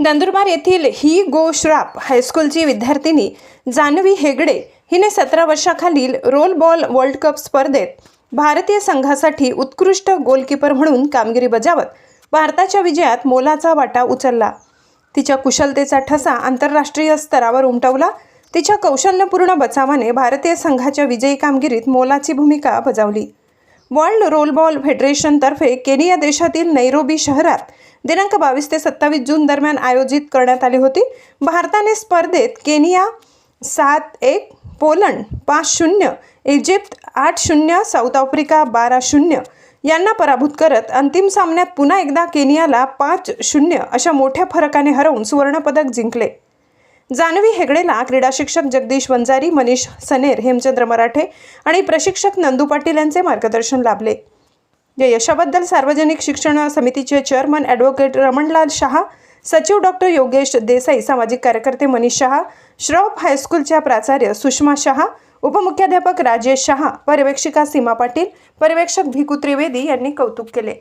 नंदुरबार येथील ही गो श्राप हायस्कूलची विद्यार्थिनी जान्हवी हेगडे हिने सतरा वर्षाखालील रोल बॉल वर्ल्ड कप स्पर्धेत भारतीय संघासाठी उत्कृष्ट गोलकीपर म्हणून कामगिरी बजावत भारताच्या विजयात मोलाचा वाटा उचलला. तिच्या कुशलतेचा ठसा आंतरराष्ट्रीय स्तरावर उमटवला. तिच्या कौशल्यपूर्ण बचावाने भारतीय संघाच्या विजयी कामगिरीत मोलाची भूमिका बजावली. वर्ल्ड रोलबॉल फेडरेशनतर्फे केनिया देशातील नैरोबी शहरात दिनांक बावीस ते सत्तावीस जून दरम्यान आयोजित करण्यात आली होती. भारताने स्पर्धेत केनिया सात एक पोलंड पाच शून्य इजिप्त आठ शून्य साऊथ आफ्रिका बारा शून्य यांना पराभूत करत अंतिम सामन्यात पुन्हा एकदा केनियाला पाच शून्य अशा मोठ्या फरकाने हरवून सुवर्णपदक जिंकले. जान्हवी हेगडेला क्रीडा शिक्षक जगदीश वंजारी मनीष सनेर हेमचंद्र मराठे आणि प्रशिक्षक नंदू पाटील यांचे मार्गदर्शन लाभले. या यशाबद्दल सार्वजनिक शिक्षण समितीचे चेअरमन ॲडव्होकेट रमणलाल शहा सचिव डॉक्टर योगेश देसाई सामाजिक कार्यकर्ते मनीष शहा श्रॉफ हायस्कूलच्या प्राचार्य सुषमा शहा उपमुख्याध्यापक राजेश शहा पर्यवेक्षिका सीमा पाटील पर्यवेक्षक भिकू त्रिवेदी यांनी कौतुक केले.